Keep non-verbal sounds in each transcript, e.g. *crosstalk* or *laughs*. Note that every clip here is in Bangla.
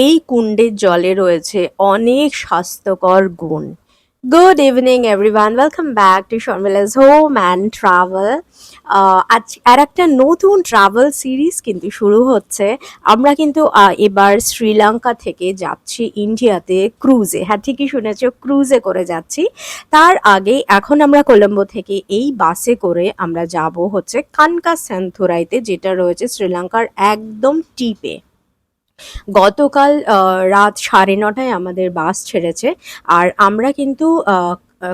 এই কুণ্ডের জলে রয়েছে অনেক স্বাস্থ্যকর গুণ। Good evening everyone welcome back to Sharmila's home and travel আজ আর একটা নতুন ট্রাভেল সিরিজ কিন্তু শুরু হচ্ছে। আমরা কিন্তু এবার শ্রীলঙ্কা থেকে যাচ্ছি ইন্ডিয়াতে ক্রুজে হ্যাঁ ঠিকই শুনেছো ক্রুজে করে যাচ্ছি। তার আগে এখন আমরা কলম্বো থেকে এই বাসে করে আমরা যাব হচ্ছে কানকা সেন্থুরাইতে, যেটা রয়েছে শ্রীলঙ্কার একদম টিপে। গতকাল রাত সাড়ে নটায় আমাদের বাস ছেড়েছে। আর আমরা কিন্তু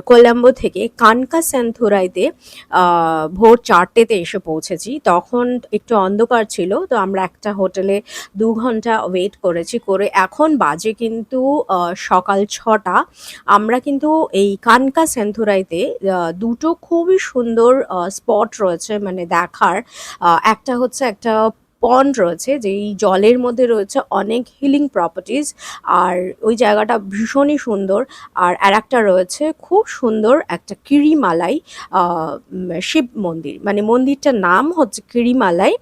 কোলাম্বো থেকে কানকা সেন্থুরাইতে ভোর চারটেতে এসে পৌঁছেছি। তখন একটু অন্ধকার ছিল, তো আমরা একটা হোটেলে দু ঘণ্টা ওয়েট করেছি করে। এখন বাজে কিন্তু সকাল ছটা। আমরা কিন্তু এই কানকা সেন্থুরাইতে দুটো খুবই সুন্দর স্পট রয়েছে মানে দেখার। একটা হচ্ছে একটা পন্ড রয়েছে, যেই জলের মধ্যে রয়েছে অনেক হিলিং প্রপার্টিজ আর ওই জায়গাটা ভীষণই সুন্দর। আর আর একটা রয়েছে খুব সুন্দর একটা কিরিমালাই শিব মন্দির। মানে মন্দিরটার নাম হচ্ছে কিরিমালাই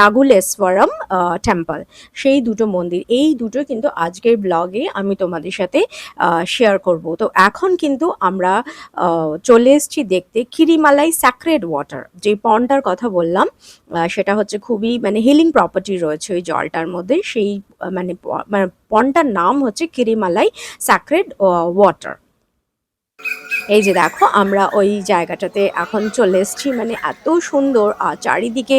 নাগুলেশ্বরম টেম্পল সেই দুটো মন্দির, এই দুটো কিন্তু আজকের ব্লগে আমি তোমাদের সাথে শেয়ার করব। তো এখন কিন্তু আমরা চলে এসেছি দেখতে কিরিমালাই স্যাক্রেড ওয়াটার যে পন্ডটার কথা বললাম সেটা হচ্ছে খুবই মানে হিলিং প্রপার্টি রয়েছে ওই জলটার মধ্যে। সেই মানে মানে পনটার নাম হচ্ছে কিরিমালাই স্যাক্রেড ওয়াটার এই যে দেখো, আমরা ওই জায়গাটাতে এখন চলে এসেছি। মানে এত সুন্দর আর চারিদিকে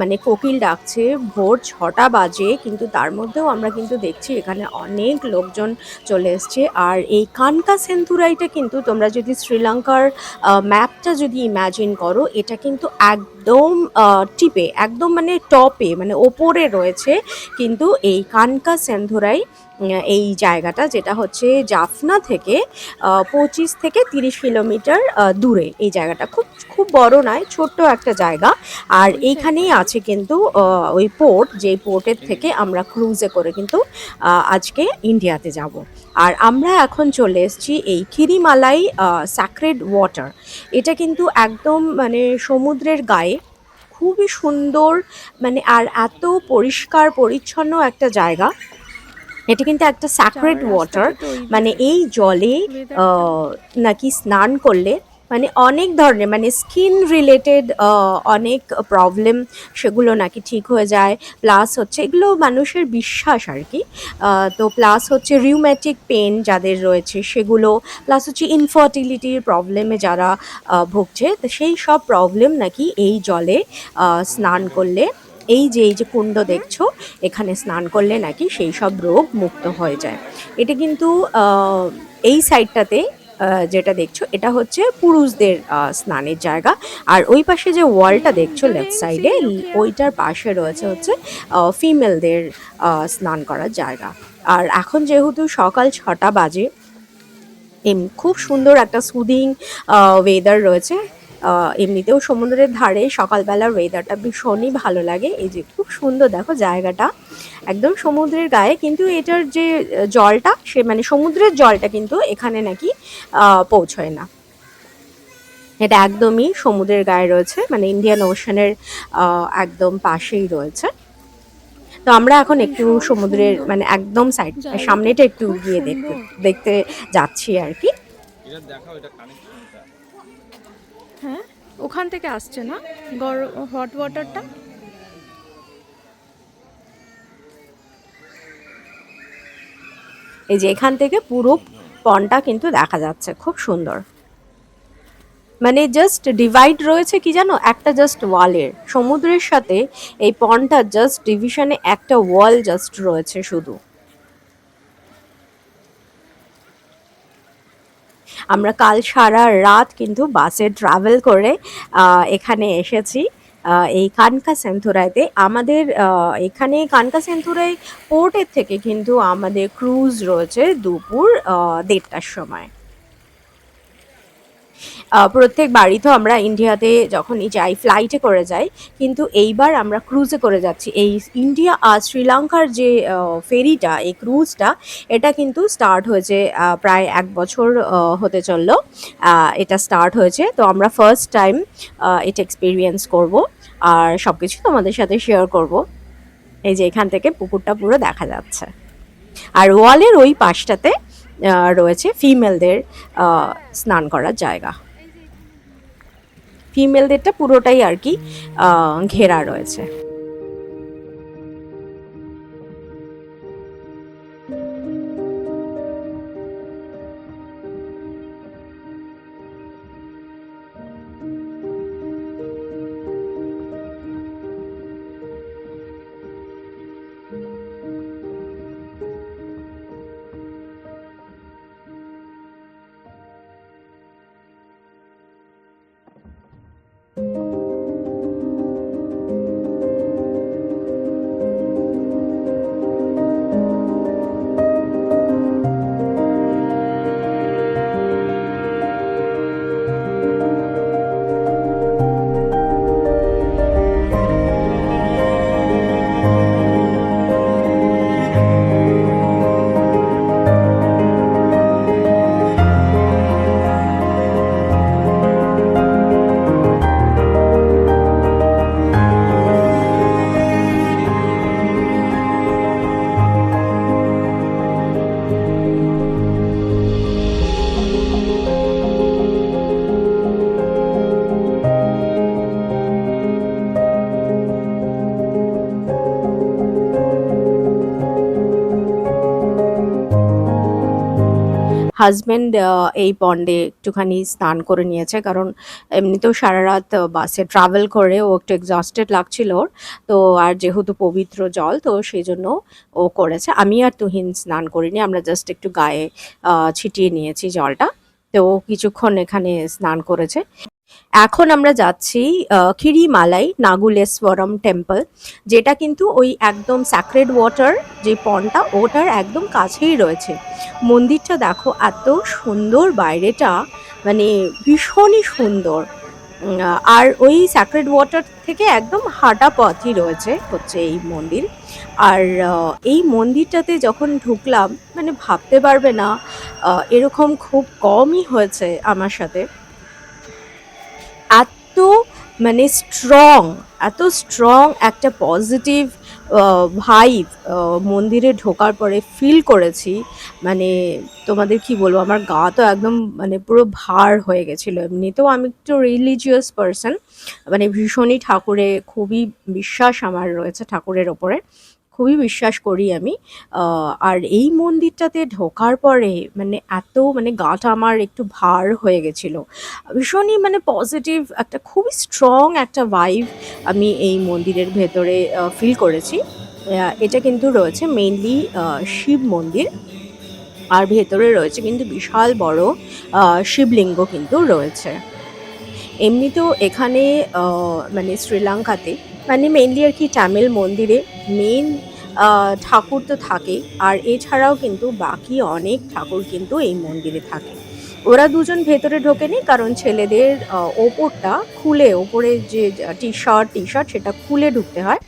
মানে কোকিল ডাকছে, ভোর ছটা বাজে, কিন্তু তার মধ্যেও আমরা কিন্তু দেখছি এখানে অনেক লোকজন চলে এসছে। আর এই কানকা সেন্থুরাইটা কিন্তু তোমরা যদি শ্রীলঙ্কার ম্যাপটা যদি ইম্যাজিন করো, এটা কিন্তু একদম টিপে, একদম মানে টপে মানে ওপরে রয়েছে। কিন্তু এই কানকা সেন্থুরাই এই জায়গাটা যেটা হচ্ছে জাফনা থেকে পঁচিশ থেকে তিরিশ কিলোমিটার দূরে। এই জায়গাটা খুব খুব বড় নয় ছোট্ট একটা জায়গা। আর এইখানেই আছে কিন্তু ওই পোর্ট যে পোর্টের থেকে আমরা ক্রুজে করে কিন্তু আজকে ইন্ডিয়াতে যাব। আর আমরা এখন চলে এসেছি এই খিরিমালাই স্যাক্রেড ওয়াটার এটা কিন্তু একদম মানে সমুদ্রের গায়ে খুবই সুন্দর মানে আর এত পরিষ্কার পরিচ্ছন্ন একটা জায়গা। এটা কিন্তু একটা স্যাক্রেড ওয়াটার মানে এই জলে নাকি স্নান করলে মানে অনেক ধরনের মানে স্কিন রিলেটেড অনেক প্রবলেম সেগুলো নাকি ঠিক হয়ে যায়। প্লাস হচ্ছে এগুলো মানুষের বিশ্বাস আর কি। তো প্লাস হচ্ছে রিউম্যাটিক পেন যাদের রয়েছে সেগুলো প্লাস হচ্ছে ইনফার্টিলিটির প্রবলেমে যারা ভুগছে তো সেই সব প্রবলেম নাকি এই জলে স্নান করলে এই যে এই যে কুণ্ড দেখছ, এখানে স্নান করলে নাকি সেই সব রোগ মুক্ত হয়ে যায়। এটা কিন্তু এই সাইডটাতে যেটা দেখছ, এটা হচ্ছে পুরুষদের স্নানের জায়গা। আর ওই পাশে যে ওয়ালটা দেখছ লেফট সাইডে ওইটার পাশে রয়েছে হচ্ছে ফিমেলদের স্নান করার জায়গা। আর এখন যেহেতু সকাল ছটা বাজে খুব সুন্দর একটা সুদিং ওয়েদার রয়েছে। এমনিতেও সমুদ্রের ধারে সকালবেলার ওয়েদারটা ভীষণই ভালো লাগে। এই যে খুব সুন্দর দেখো জায়গাটা। একদম সমুদ্রের গায়ে কিন্তু এটার যে জলটা সে মানে সমুদ্রের জলটা কিন্তু এখানে নাকি আহ, পৌঁছয় না। এটা একদমই সমুদ্রের গায়ে রয়েছে মানে ইন্ডিয়ান ওশানের একদম পাশেই রয়েছে। তো আমরা এখন একটু সমুদ্রের মানে একদম সাইড সামনেটা একটু গিয়ে দেখতে দেখতে যাচ্ছি আর কি। হ্যাঁ ওখান থেকে আসছে না। গরম হট ওয়াটারটা এই যে এখান থেকে পুরো পনটা কিন্তু দেখা যাচ্ছে, খুব সুন্দর। মানে জাস্ট ডিভাইড রয়েছে কি জানো? একটা জাস্ট ওয়ালের সমুদ্রের সাথে এই পনটা জাস্ট ডিভিশনে একটা ওয়াল জাস্ট রয়েছে শুধু। আমরা কাল সারা রাত কিন্তু বাসে ট্রাভেল করে এখানে এসেছি। এই কানকা সেন্থুরাইতে। আমাদের এখানে কানকা সেন্থুরাই পোর্টের থেকে কিন্তু আমাদের ক্রুজ রয়েছে দুপুর দেড়টার সময়। প্রত্যেক তো আমরা ইন্ডিয়াতে যখনই যাই ফ্লাইটে করে যাই, কিন্তু এইবার আমরা ক্রুজে করে যাচ্ছি। এই ইন্ডিয়া আর শ্রীলঙ্কার যে ফেরিটা এই ক্রুজটা এটা কিন্তু স্টার্ট হয়েছে প্রায় এক বছর হতে চলল। এটা স্টার্ট হয়েছে। তো আমরা ফার্স্ট টাইম এটা এক্সপিরিয়েন্স করব আর সব কিছু তোমাদের সাথে শেয়ার করব। এই যে এখান থেকে পুকুরটা পুরো দেখা যাচ্ছে। আর ওয়ালের ওই পাশটাতে রয়েছে ফিমেলদের স্নান করার জায়গা। ফিমেলদেরটা পুরোটাই আর কি ঘেরা রয়েছে। হাজব্যান্ড এই পন্ডে একটুখানি স্নান করে নিয়েছে। কারণ এমনিতেও সারা রাত বাসে ট্রাভেল করে ও একটু এক্সস্টেড লাগছিল ওর। তো আর যেহেতু পবিত্র জল, তো সেই জন্য ও করেছে। আমি আর তুহিন স্নান করিনি, আমরা জাস্ট একটু গায়ে ছিটিয়ে নিয়েছি জলটা। তো কিছুক্ষণ এখানে স্নান করেছে। এখন আমরা যাচ্ছি খিরিমালাই নাগুলেশ্বরম টেম্পল যেটা কিন্তু ওই একদম স্যাক্রেড ওয়াটার যে পন্ডটা ওটার একদম কাছেই রয়েছে। মন্দিরটা দেখো এত সুন্দর বাইরেটা মানে ভীষণই সুন্দর। আর ওই স্যাক্রেড ওয়াটার থেকে একদম হাঁটা পথই রয়েছে হচ্ছে এই মন্দির। আর এই মন্দিরটাতে যখন ঢুকলাম মানে ভাবতে পারবে না এরকম খুব কমই হয়েছে আমার সাথে। এত মানে স্ট্রং এত স্ট্রং একটা পজিটিভ ভাইব মন্দিরে ঢোকার পরে ফিল করেছি। মানে তোমাদের কি বলব, আমার গা তো একদম মানে পুরো ভার হয়ে গেছিল। এমনিতেও আমি একটু রিলিজিয়াস পার্সন মানে ভীষণই ঠাকুরে, খুবই বিশ্বাস আমার রয়েছে ঠাকুরের ওপরে। খুবই বিশ্বাস করি আমি। আর এই মন্দিরটাতে ঢোকার পরে মানে এত মানে গাটা আমার একটু ভার হয়ে গেছিল। ভীষণই মানে পজিটিভ একটা খুবই স্ট্রং একটা ভাইব আমি এই মন্দিরের ভেতরে ফিল করেছি। এটা কিন্তু রয়েছে মেইনলি শিব মন্দির। আর ভেতরে রয়েছে কিন্তু বিশাল বড় শিবলিঙ্গ কিন্তু রয়েছে। এমনিতেও এখানে মানে শ্রীলঙ্কাতে মানে মেনলি আর কি তামিল মন্দিরে মেন ঠাকুর তো থাকে আর এছাড়াও কিন্তু বাকি অনেক ঠাকুর কিন্তু এই মন্দিরে থাকে। ওরা দুজন ভেতরে ঢোকে ঢোকেনি কারণ ছেলেদের ওপরটা খুলে, ওপরে যে টি শার্ট টি শার্ট সেটা খুলে ঢুকতে হয়,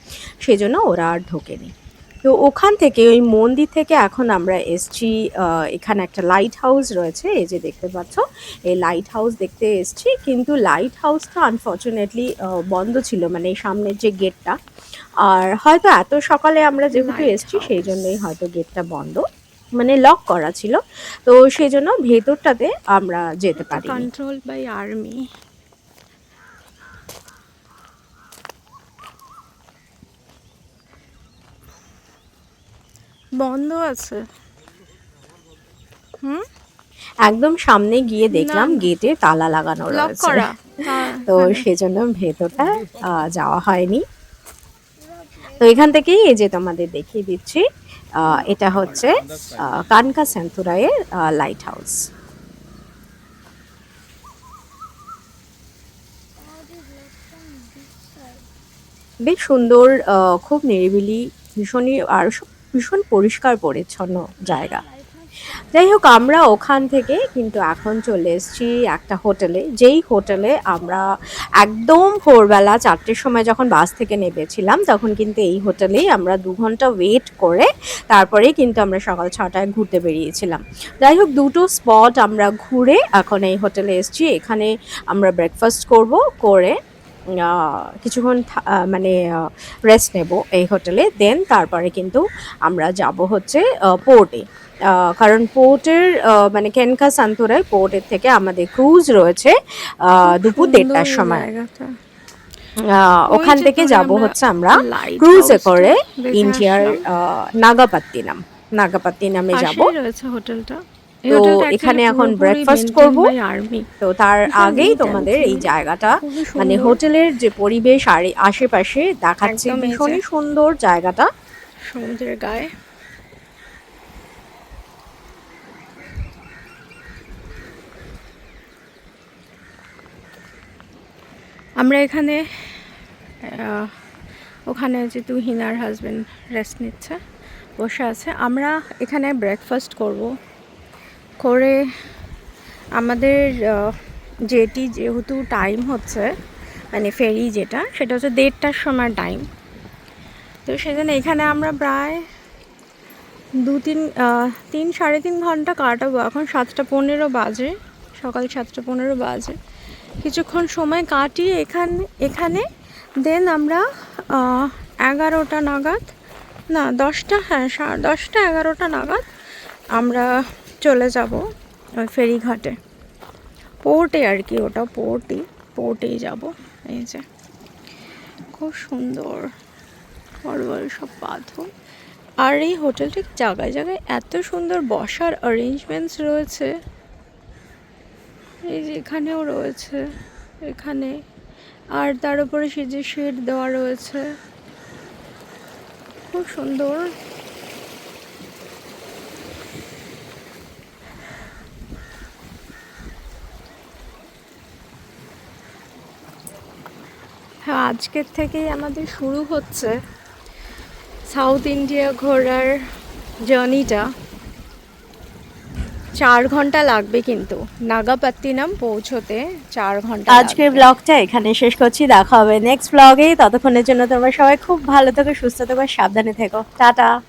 সেজন্য ওরা আর ঢোকে ঢোকেনি তো ওখান থেকে ওই মন্দির থেকে এখন আমরা এসছি এখানে একটা লাইট হাউস রয়েছে এই যে দেখতে পাচ্ছ। এই লাইট হাউস দেখতে এসছি কিন্তু লাইট হাউসটা আনফর্চুনেটলি বন্ধ ছিল মানে এই সামনের যে গেটটা আর হয়তো এত সকালে আমরা যেহেতু এসছি সেই জন্যই হয়তো গেটটা বন্ধ। মানে লক করা ছিল। তো সেই জন্য ভেতরটাতে আমরা যেতে পারি কন্ট্রোল বাই আর্মি বন্ধ আছে। হুম? একদম সামনে গিয়ে দেখলাম। গেটে তালা লাগানো রয়েছে। *laughs* হ্যাঁ, তো মানে সেজন্য ভেতরটা যাওয়া হয়নি। তো এখান থেকেই এই যে তোমাদের দেখিয়ে দিচ্ছি এটা হচ্ছে কানকা সেন্থুরায়ের লাইট হাউস বেশ সুন্দর আহ, খুব নিরিবিলি ভীষণই আর ভীষণ পরিষ্কার পরিচ্ছন্ন জায়গা। যাই হোক, আমরা ওখান থেকে কিন্তু এখন চলে এসেছি একটা হোটেলে। যেই হোটেলে আমরা একদম ভোরবেলা চারটের সময় যখন বাস থেকে নেমেছিলাম, তখন কিন্তু এই হোটেলেই আমরা দু ঘণ্টা ওয়েট করে তারপরে কিন্তু আমরা সকাল ছটায় ঘুরতে বেরিয়েছিলাম। যাই হোক, দুটো স্পট আমরা ঘুরে এখন এই হোটেলে এসেছি। এখানে আমরা ব্রেকফাস্ট করব, করে কিছুক্ষণ মানে রেস্ট নেব এই হোটেলে। দেন তারপরে কিন্তু আমরা যাব হচ্ছে পোর্টে কারণ পোর্টের মানে কেনকা সান্তোরায় পোর্টের থেকে আমাদের ক্রুজ রয়েছে দুপুর দেড়টার সময়। ওখান থেকে যাব হচ্ছে আমরা ক্রুজে করে ইন্ডিয়ার। নাগাপাত্তিনাম। নাগাপাত্তিনামে যাব। রয়েছে হোটেলটা। তো এখানে এখন maintained করব। তো তার আগেই তোমাদের এই জায়গাটা মানে। হোটেলের যে পরিবেশ আর আশেপাশে দেখাচ্ছে। ভীষণই সুন্দর জায়গাটা সমুদ্রের গায়ে আমরা এখানে ওখানে যে তুহিনার হাজবেন্ড রেস্ট নিচ্ছে বসে আছে আমরা এখানে ব্রেকফাস্ট করব করে আমাদের যেটি যেহেতু টাইম হচ্ছে মানে ফেরি যেটা, সেটা হচ্ছে দেড়টার সময় টাইম তো সেজন্য এখানে আমরা প্রায় দু তিন তিন সাড়ে তিন ঘণ্টা কাটাবো। এখন সাতটা পনেরো বাজে, সকাল সাতটা পনেরো বাজে। কিছুক্ষণ সময় কাটিয়ে এখানে এখানে দেন আমরা এগারোটা নাগাদ, না, দশটা হ্যাঁ দশটা এগারোটা নাগাদ আমরা চলে যাব ওই ফেরিঘাটে। পোর্টে আর কি ওটা পোর্টই, পোর্টেই যাব। এই যে, খুব সুন্দর। বড় বড় সব পাথর আর এই হোটেলটির জায়গায় জায়গায় এত সুন্দর বসার অ্যারেঞ্জমেন্টস রয়েছে। এই যে এখানেও রয়েছে, এখানে। আর তার উপরে সে যে শেড দেওয়া রয়েছে। খুব সুন্দর। হ্যাঁ আজকের থেকেই আমাদের শুরু হচ্ছে সাউথ ইন্ডিয়া ঘোরার জার্নিটা। চার ঘণ্টা লাগবে কিন্তু। নাগাপাত্তিনাম পৌঁছতে চার ঘণ্টা আজকের ব্লগটা এখানে শেষ করছি। দেখা হবে নেক্সট ব্লগে ততক্ষণের জন্য তোমরা সবাই খুব ভালো থেকো, সুস্থ থেকো, সাবধানে থেকো। টাটা।